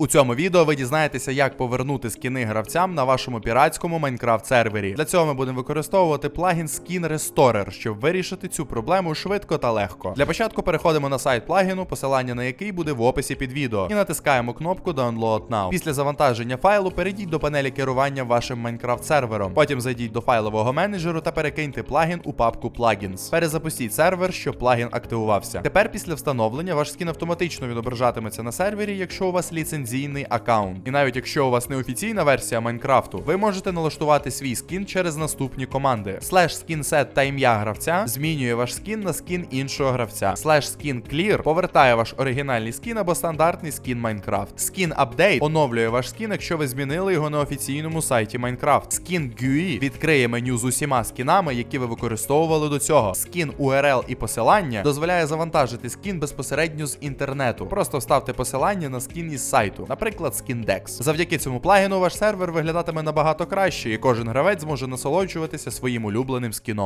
У цьому відео ви дізнаєтеся, як повернути скіни гравцям на вашому піратському Майнкрафт сервері. Для цього ми будемо використовувати плагін Skin Restorer, щоб вирішити цю проблему швидко та легко. Для початку переходимо на сайт плагіну, посилання на який буде в описі під відео, і натискаємо кнопку Download Now. Після завантаження файлу перейдіть до панелі керування вашим Майнкрафт сервером. Потім зайдіть до файлового менеджеру та перекиньте плагін у папку Plugins. Перезапустіть сервер, щоб плагін активувався. Тепер після встановлення ваш скін автоматично відображатиметься на сервері, якщо у вас ліцензійний аккаунт. І навіть якщо у вас не офіційна версія Майнкрафту, ви можете налаштувати свій скін через наступні команди. Skin set та ім'я гравця змінює ваш скін на скін іншого гравця. Slash skin clear повертає ваш оригінальний скін або стандартний скін Майнкрафт. Skin update оновлює ваш скін, якщо ви змінили його на офіційному сайті Майнкрафт. Skin GUI відкриє меню з усіма скінами, які ви використовували до цього. Скін URL і посилання дозволяє завантажити скін безпосередньо з інтернету. Просто вставте посилання на скін із сайту, наприклад, SkinDex. Завдяки цьому плагіну ваш сервер виглядатиме набагато краще, і кожен гравець зможе насолоджуватися своїм улюбленим скіном.